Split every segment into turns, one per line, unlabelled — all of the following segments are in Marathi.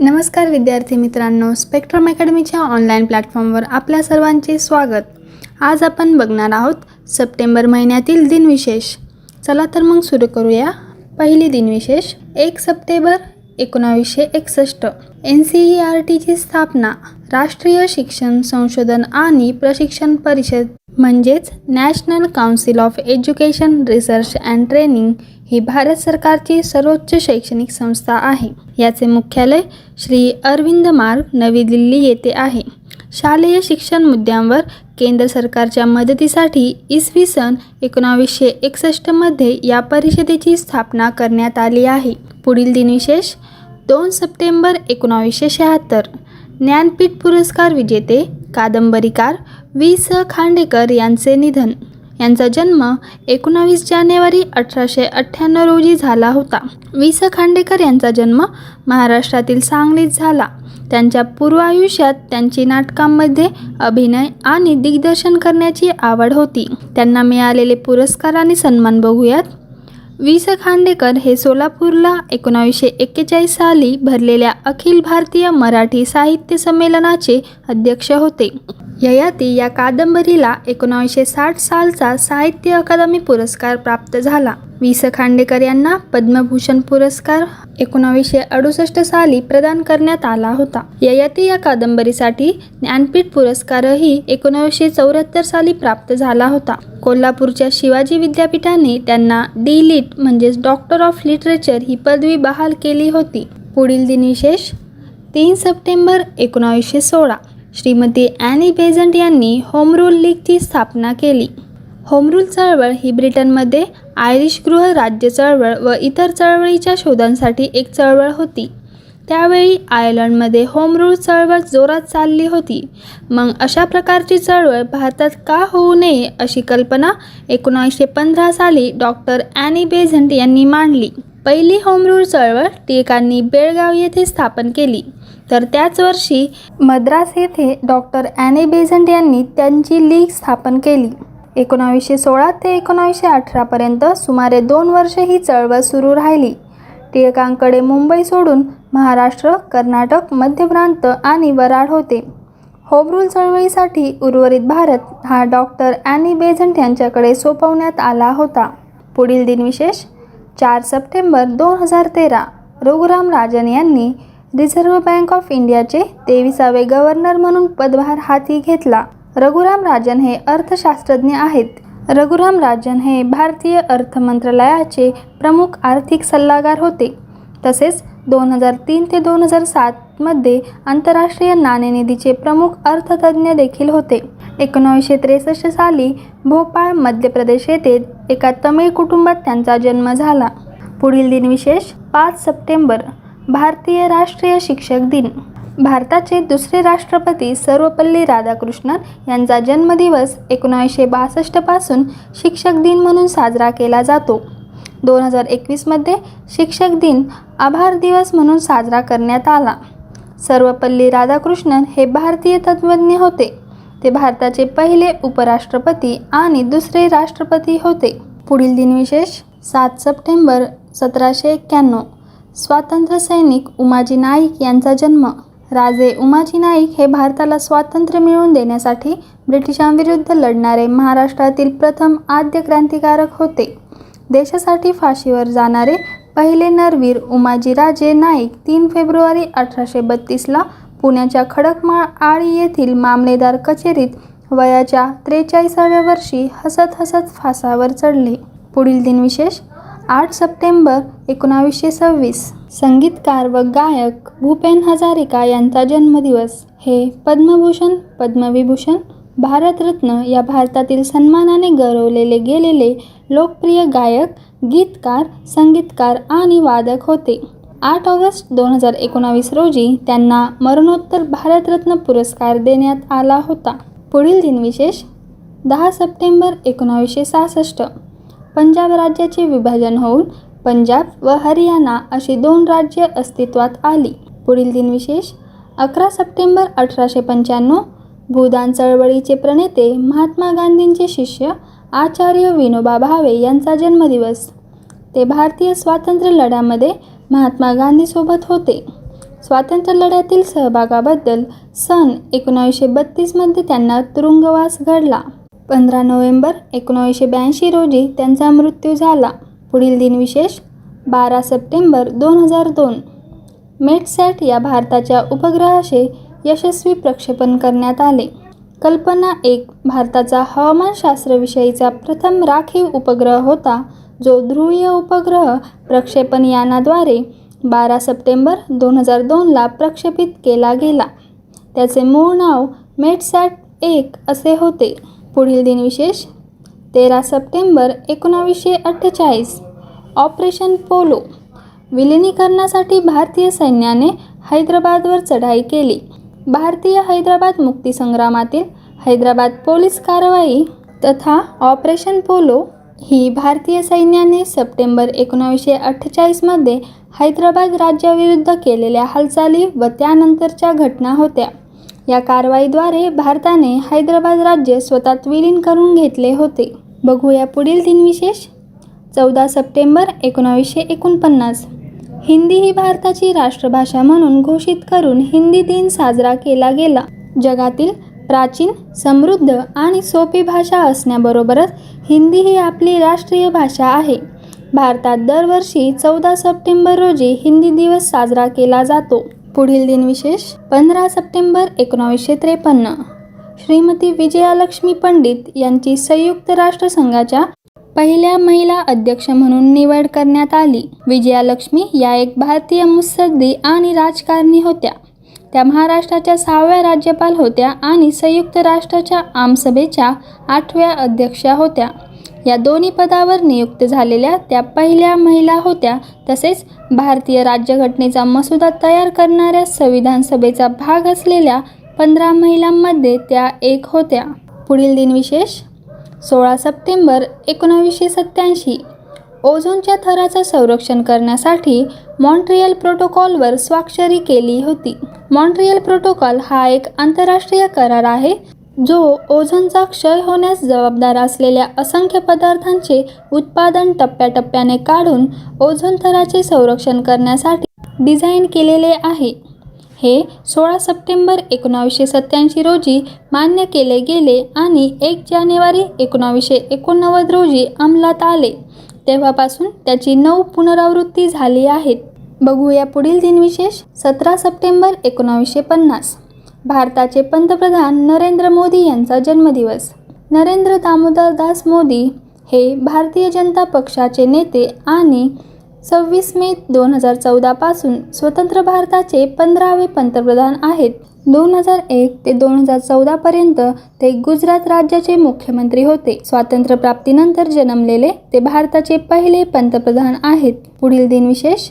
नमस्कार विद्यार्थी मित्रांनो स्पेक्ट्रम अकॅडमीच्या ऑनलाईन प्लॅटफॉर्मवर आपल्या सर्वांचे स्वागत. आज आपण बघणार आहोत सप्टेंबर महिन्यातील दिनविशेष. चला तर मग सुरू करूया. पहिली दिनविशेष एक सप्टेंबर एकोणावीसशे एकसष्ट. एन सी ई आर टीची स्थापना राष्ट्रीय शिक्षण संशोधन आणि प्रशिक्षण परिषद म्हणजेच national council of education research and training ही भारत सरकारची सर्वोच्च शैक्षणिक संस्था आहे. याचे मुख्यालय श्री अरविंद मार्ग नवी दिल्ली येथे आहे. शालेय शिक्षण मुद्द्यांवर केंद्र सरकारच्या मदतीसाठी इसवी सन एकोणावीसशे एकसष्टमध्ये या परिषदेची स्थापना करण्यात आली आहे. पुढील दिनविशेष दोन सप्टेंबर एकोणावीसशे शहात्तर. ज्ञानपीठ पुरस्कार विजेते कादंबरीकार वि स. खांडेकर यांचे निधन. यांचा जन्म एकोणावीस जानेवारी अठराशे अठ्ठ्याण्णव रोजी झाला होता. वि स. खांडेकर यांचा जन्म महाराष्ट्रातील सांगलीत झाला. त्यांच्या पूर्वायुष्यात त्यांची नाटकांमध्ये अभिनय आणि दिग्दर्शन करण्याची आवड होती. त्यांना मिळालेले पुरस्कार आणि सन्मान बघूयात. वि स. खांडेकर हे सोलापूरला एकोणावीसशे एक्केचाळीस साली भरलेल्या अखिल भारतीय मराठी साहित्य संमेलनाचे अध्यक्ष होते. ययाती या कादंबरीला एकोणावीसशे साठ सालचा साहित्य अकादमी पुरस्कार प्राप्त झाला. वि स. खांडेकर यांना पद्मभूषण पुरस्कार एकोणावीसशे अडुसष्ट साली प्रदान करण्यात आला होता. ययाती या कादंबरीसाठी ज्ञानपीठ पुरस्कारही एकोणावीसशे चौऱ्याहत्तर साली प्राप्त झाला होता. कोल्हापूरच्या शिवाजी विद्यापीठाने त्यांना डी. लिट. म्हणजेच डॉक्टर ऑफ लिटरेचर ही पदवी बहाल केली होती. पुढील दिनविशेष तीन सप्टेंबर एकोणावीसशे सोळा. श्रीमती ॲनी बेझंट यांनी होम रूल लीगची स्थापना केली. होम रूल चळवळ ही ब्रिटनमध्ये आयरिश गृह राज्य चळवळ व इतर चळवळीच्या शोधांसाठी एक चळवळ होती. त्यावेळी आयर्लंडमध्ये होम रूल चळवळ जोरात चालली होती. मग अशा प्रकारची चळवळ भारतात का होऊ नये अशी कल्पना एकोणीसशे पंधरा साली डॉक्टर ॲनी बेझंट यांनी मांडली. पहिली होम रूल चळवळ टिळकांनी बेळगाव येथे स्थापन केली. तर त्याच वर्षी मद्रास येथे डॉक्टर ॲने बेझंट यांनी त्यांची लीग स्थापन केली. एकोणावीसशे सोळा ते एकोणावीसशे अठरापर्यंत सुमारे दोन वर्ष ही चळवळ सुरू राहिली. टिळकांकडे मुंबई सोडून महाराष्ट्र कर्नाटक मध्य प्रांत आणि वराड होते. होबरूल चळवळीसाठी उर्वरित भारत हा डॉक्टर ॲनी बेझंट यांच्याकडे सोपवण्यात आला होता. पुढील दिनविशेष चार सप्टेंबर दोन हजार तेरा रघुराम राजन यांनी रिझर्व्ह बँक ऑफ इंडियाचे तेविसावे गव्हर्नर म्हणून पदभार हाती घेतला. रघुराम राजन हे अर्थशास्त्रज्ञ आहेत. रघुराम राजन हे भारतीय अर्थ मंत्रालयाचे प्रमुख आर्थिक सल्लागार होते. तसेच दोन हजार तीन ते दोन हजार सातमध्ये आंतरराष्ट्रीय नाणेनिधीचे प्रमुख अर्थतज्ज्ञ देखील होते. एकोणीसशे त्रेसष्ट साली भोपाळ मध्य प्रदेश येथे एका तमिळ कुटुंबात त्यांचा जन्म झाला. पुढील दिनविशेष पाच सप्टेंबर भारतीय राष्ट्रीय शिक्षक दिन. भारताचे दुसरे राष्ट्रपती सर्वपल्ली राधाकृष्णन यांचा जन्मदिवस एकोणीसशे बासष्टपासून शिक्षक दिन म्हणून साजरा केला जातो. दोन हजार एकवीसमध्ये शिक्षक दिन आभार दिवस म्हणून साजरा करण्यात आला. सर्वपल्ली राधाकृष्णन हे भारतीय तत्त्वज्ञ होते. ते भारताचे पहिले उपराष्ट्रपती आणि दुसरे राष्ट्रपती होते. पुढील दिनविशेष सात सप्टेंबर सतराशे एक्क्याण्णव. स्वातंत्र्य सैनिक उमाजी नाईक यांचा जन्म. राजे उमाजी नाईक हे भारताला स्वातंत्र्य मिळवून देण्यासाठी ब्रिटिशांविरुद्ध लढणारे महाराष्ट्रातील प्रथम आद्य क्रांतिकारक होते. देशासाठी फाशीवर जाणारे पहिले नरवीर उमाजीराजे नाईक तीन फेब्रुवारी अठराशे बत्तीसला पुण्याच्या खडकमाळ आळी येथील मामलेदार कचेरीत वयाच्या त्रेचाळीसाव्या वर्षी हसत हसत फासावर चढले. पुढील दिनविशेष आठ सप्टेंबर एकोणावीसशे सव्वीस. संगीतकार व गायक भूपेन हजारिका यांचा जन्मदिवस. हे पद्मभूषण पद्मविभूषण भारतरत्न या भारतातील सन्मानाने गौरवलेले गेलेले लोकप्रिय गायक गीतकार संगीतकार आणि वादक होते. आठ ऑगस्ट दोन हजार एकोणावीस रोजी त्यांना मरणोत्तर भारतरत्न पुरस्कार देण्यात आला होता. पुढील दिनविशेष दहा सप्टेंबर एकोणावीसशे सहासष्ट. पंजाब राज्याचे विभाजन होऊन पंजाब व हरियाणा अशी दोन राज्ये अस्तित्वात आली. पुढील दिनविशेष अकरा सप्टेंबर अठराशे पंच्याण्णव भूदान चळवळीचे प्रणेते महात्मा गांधींचे शिष्य आचार्य विनोबा भावे यांचा जन्मदिवस. ते भारतीय स्वातंत्र्य लढ्यामध्ये महात्मा गांधीसोबत होते. स्वातंत्र्य लढ्यातील सहभागाबद्दल सन एकोणावीसशे बत्तीसमध्ये त्यांना तुरुंगवास घडला. पंधरा नोव्हेंबर एकोणावीसशे ब्याऐंशी रोजी त्यांचा मृत्यू झाला. पुढील दिनविशेष बारा सप्टेंबर दोन हजार दोन. मेटसॅट या भारताच्या उपग्रहाचे यशस्वी प्रक्षेपण करण्यात आले. कल्पना एक भारताचा हवामानशास्त्रविषयीचा प्रथम राखीव उपग्रह होता जो ध्रुवीय उपग्रह प्रक्षेपण यानाद्वारे बारा सप्टेंबर दोन हजार दोनला प्रक्षेपित केला गेला. त्याचे मूळ नाव मेटसॅट एक असे होते. पुढील दिनविशेष तेरा सप्टेंबर एकोणावीसशे अठ्ठेचाळीस. ऑपरेशन पोलो विलिनीकरणासाठी भारतीय सैन्याने हैदराबादवर चढाई केली. भारतीय हैदराबाद मुक्तीसंग्रामातील हैदराबाद पोलीस कारवाई तथा ऑपरेशन पोलो ही भारतीय सैन्याने सप्टेंबर एकोणावीसशे अठ्ठेचाळीसमध्ये हैदराबाद राज्याविरुद्ध केलेल्या हालचाली व त्यानंतरच्या घटना होत्या. या कारवाईद्वारे भारताने हैदराबाद राज्य स्वतःत विलीन करून घेतले होते. बघूया पुढील दिनविशेष चौदा सप्टेंबर एकोणावीसशे एकोणपन्नास. हिंदी ही भारताची राष्ट्रभाषा म्हणून घोषित करून हिंदी दिन साजरा केला गेला. जगातील प्राचीन समृद्ध आणि सोपी भाषा असण्याबरोबरच हिंदी ही आपली राष्ट्रीय भाषा आहे. भारतात दरवर्षी चौदा सप्टेंबर रोजी हिंदी दिवस साजरा केला जातो. पुढील दिनविशेष पंधरा सप्टेंबर एकोणावीसशे त्रेपन्न. श्रीमती विजयालक्ष्मी पंडित यांची संयुक्त राष्ट्रसंघाच्या पहिल्या महिला अध्यक्ष म्हणून निवड करण्यात आली. विजयालक्ष्मी या एक भारतीय मुत्सद्दी आणि राजकारणी होत्या. त्या महाराष्ट्राच्या सहाव्या राज्यपाल होत्या आणि संयुक्त राष्ट्राच्या आमसभेच्या आठव्या अध्यक्षा होत्या. या दोन्ही पदावर नियुक्त झालेल्या त्या पहिल्या महिला होत्या. तसेच भारतीय राज्यघटनेचा मसुदा तयार करणाऱ्या संविधान सभेचा भाग असलेल्या पंधरा महिलांमध्ये त्या एक होत्या. पुढील दिनविशेष सोळा सप्टेंबर एकोणावीसशे सत्त्याऐंशी. ओझोनच्या थराचं संरक्षण करण्यासाठी मॉन्ट्रियल प्रोटोकॉलवर स्वाक्षरी केली होती. मॉन्ट्रियल प्रोटोकॉल हा एक आंतरराष्ट्रीय करार आहे. जो ओझोनचा क्षय होण्यास जबाबदार असलेल्या असंख्य पदार्थांचे उत्पादन टप्प्याटप्प्याने काढून ओझोन थराचे संरक्षण करण्यासाठी डिझाईन केलेले आहे. हे सोळा सप्टेंबर एकोणावीसशे सत्त्याऐंशी रोजी मान्य केले गेले आणि एक जानेवारी एकोणावीसशे एकोणनव्वद रोजी अंमलात आले. तेव्हापासून त्याची नऊ पुनरावृत्ती झाली आहेत. बघूया पुढील दिनविशेष सतरा सप्टेंबर एकोणावीसशे पन्नास. भारताचे पंतप्रधान नरेंद्र मोदी यांचा जन्मदिवस. नरेंद्र दामोदर दास मोदी हे भारतीय जनता पक्षाचे नेते आणि सव्वीस मे दोन हजार चौदापासून स्वतंत्र भारताचे पंधरावे पंतप्रधान आहेत. दोन हजार एक ते दोन हजार चौदापर्यंत ते गुजरात राज्याचे मुख्यमंत्री होते. स्वातंत्र्यप्राप्तीनंतर जन्मलेले ते भारताचे पहिले पंतप्रधान आहेत. पुढील दिनविशेष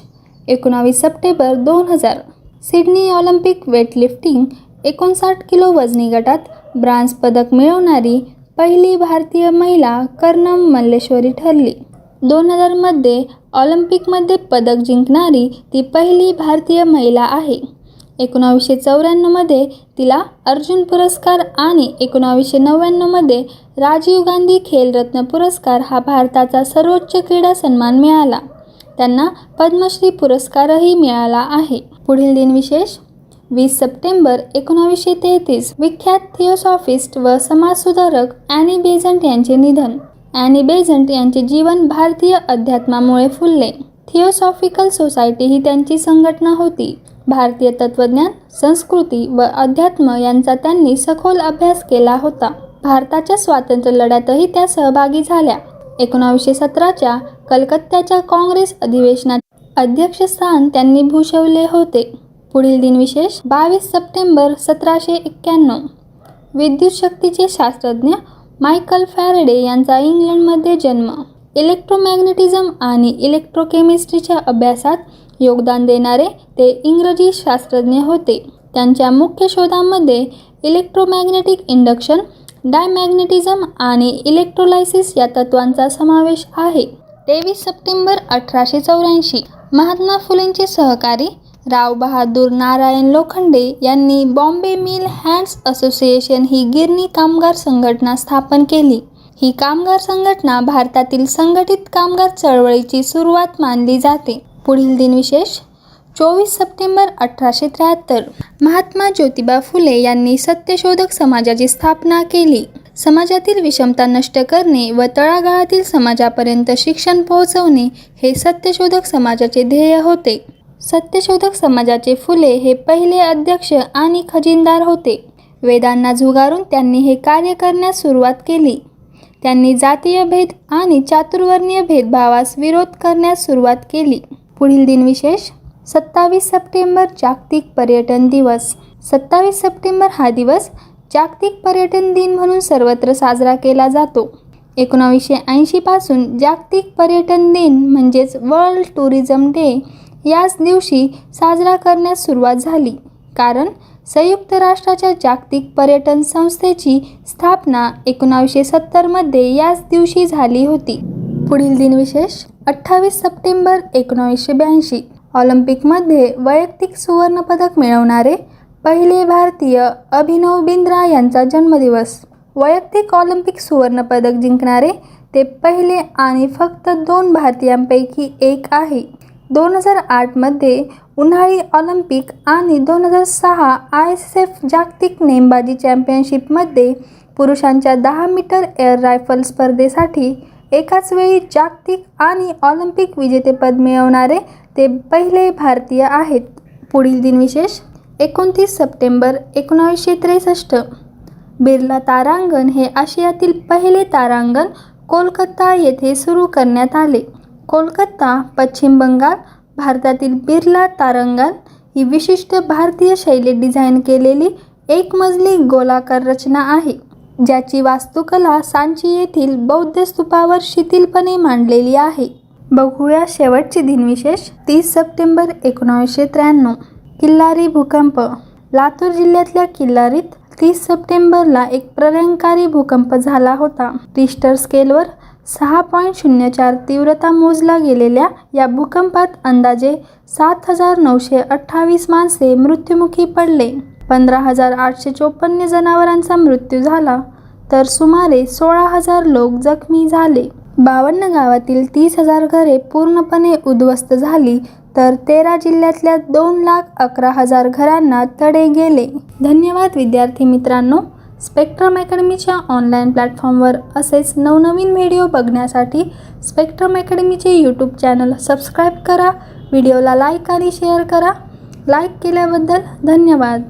एकोणावीस सप्टेंबर दोन हजार. सिडनी ऑलिम्पिक वेटलिफ्टिंग एकोणसाठ किलो वजनी गटात ब्रांज पदक मिळवणारी पहिली भारतीय महिला कर्णम मल्लेश्वरी ठरली. दोन हजारमध्ये ऑलिम्पिकमध्ये पदक जिंकणारी ती पहिली भारतीय महिला आहे. एकोणावीसशे चौऱ्याण्णवमध्ये तिला अर्जुन पुरस्कार आणि एकोणावीसशे नव्याण्णवमध्ये राजीव गांधी खेलरत्न पुरस्कार हा भारताचा सर्वोच्च क्रीडा सन्मान मिळाला. त्यांना पद्मश्री पुरस्कारही मिळाला आहे. पुढील दिनविशेष वीस सप्टेंबर एकोणावीसशे तेहतीस विख्यात थिओसॉफिस्ट व समाजसुधारक ॲनी बेझंट यांचे निधन. ॲनी बेझंट यांचे जीवन भारतीय अध्यात्मामुळे फुलले. थिओसॉफिकल सोसायटी ही त्यांची संघटना होती. भारतीय तत्त्वज्ञान संस्कृती व अध्यात्म यांचा त्यांनी सखोल अभ्यास केला होता. भारताच्या स्वातंत्र्य लढ्यातही त्या सहभागी झाल्या. एकोणावीसशे सतराच्या कलकत्त्याच्या काँग्रेस अधिवेशनात अध्यक्षस्थान त्यांनी भूषवले होते. पुढील दिनविशेष बावीस सप्टेंबर सतराशे एक्क्याण्णव. विद्युत शक्तीचे शास्त्रज्ञ मायकल फॅरेडे यांचा इंग्लंडमध्ये जन्म. इलेक्ट्रोमॅग्नेटिझम आणि इलेक्ट्रोकेमिस्ट्रीच्या अभ्यासात योगदान देणारे ते इंग्रजी शास्त्रज्ञ होते. त्यांच्या मुख्य शोधांमध्ये इलेक्ट्रोमॅग्नेटिक इंडक्शन डायमॅग्नेटिझम आणि इलेक्ट्रोलायसिस या तत्वांचा समावेश आहे. तेवीस सप्टेंबर अठराशे चौऱ्याऐंशी महात्मा फुलेंचे सहकारी राव बहादूर नारायण लोखंडे यांनी बॉम्बे मिल हँड्स असोसिएशन ही गिरणी कामगार संघटना स्थापन केली. ही कामगार संघटना भारतातील संघटित कामगार चळवळीची सुरुवात मानली जाते. पुढील दिनविशेष चोवीस सप्टेंबर अठराशे त्र्याहत्तर. महात्मा ज्योतिबा फुले यांनी सत्यशोधक समाजाची स्थापना केली. समाजातील विषमता नष्ट करणे व तळागाळातील समाजापर्यंत शिक्षण पोहोचवणे हे सत्यशोधक समाजाचे ध्येय होते. सत्यशोधक समाजाचे फुले हे पहिले अध्यक्ष आणि खजिनदार होते. वेदांना झुगारून त्यांनी हे कार्य करण्यास सुरुवात केली. त्यांनी जातीय भेद आणि चातुर्वर्णीय भेदभावास विरोध करण्यास सुरुवात केली. पुढील दिनविशेष सत्तावीस सप्टेंबर जागतिक पर्यटन दिवस. सत्तावीस सप्टेंबर हा दिवस जागतिक पर्यटन दिन म्हणून सर्वत्र साजरा केला जातो. एकोणावीसशे ऐंशीपासून जागतिक पर्यटन दिन म्हणजेच वर्ल्ड टुरिझम डे याच दिवशी साजरा करण्यास सुरुवात झाली. कारण संयुक्त राष्ट्राच्या जागतिक पर्यटन संस्थेची स्थापना एकोणावीसशे सत्तरमध्ये याच दिवशी झाली होती. पुढील दिनविशेष अठ्ठावीस सप्टेंबर एकोणावीसशे ब्याऐंशी. ऑलिम्पिकमध्ये वैयक्तिक सुवर्णपदक मिळवणारे पहिले भारतीय अभिनव बिंद्रा यांचा जन्मदिवस. वैयक्तिक ऑलिम्पिक सुवर्णपदक जिंकणारे ते पहिले आणि फक्त दोन भारतीयांपैकी एक आहे. दोन हजार आठमध्ये उन्हाळी ऑलिम्पिक आणि दोन हजार सहा आय एस एफ जागतिक नेमबाजी चॅम्पियनशिपमध्ये पुरुषांच्या दहा मीटर एअर रायफल स्पर्धेसाठी एकाच वेळी जागतिक आणि ऑलिम्पिक विजेतेपद मिळवणारे ते पहिले भारतीय आहेत. पुढील दिनविशेष एकोणतीस सप्टेंबर एकोणावीसशे त्रेसष्ट. बिर्ला तारांगण हे आशियातील पहिले तारांगण कोलकाता येथे सुरू करण्यात आले. कोलकाता पश्चिम बंगाल भारतातील बिर्ला तारंगण ही विशिष्ट भारतीय शैलीत डिझाईन केलेली एक मजली गोलाकार रचना आहे ज्याची वास्तुकला सांची येथील बौद्ध स्तूपावर शिथिलपणे मांडलेली आहे. बघूया शेवटचे दिनविशेष तीस सप्टेंबर एकोणावीसशे त्र्याण्णव. किल्लारी भूकंप. लातूर जिल्ह्यातल्या किल्लारीत तीस सप्टेंबरला एक प्रलंकारी भूकंप झाला होता. रिस्टर स्केलवर सहा पॉईंट शून्य चार तीव्रता मोजला गेलेल्या या भूकंपात अंदाजे सात हजार नऊशे अठ्ठावीस माणसे मृत्युमुखी पडले. पंधरा हजार आठशे चोपन्न जनावरांचा मृत्यू झाला तर सुमारे सोळा हजार लोक जखमी झाले. बावन्न गावातील तीस हजार घरे पूर्णपणे उद्ध्वस्त झाली तर तेरा जिल्ह्यातल्या दोन लाख अकरा हजार घरांना तडे गेले. धन्यवाद विद्यार्थी मित्रांनो. स्पेक्ट्रम अकॅडमीच्या ऑनलाईन प्लॅटफॉर्मवर असेच नवनवीन व्हिडिओ बघण्यासाठी स्पेक्ट्रम अकॅडमीचे यूट्यूब चॅनल सबस्क्राईब करा व्हिडिओला लाईक आणि शेअर करा. लाईक केल्याबद्दल धन्यवाद.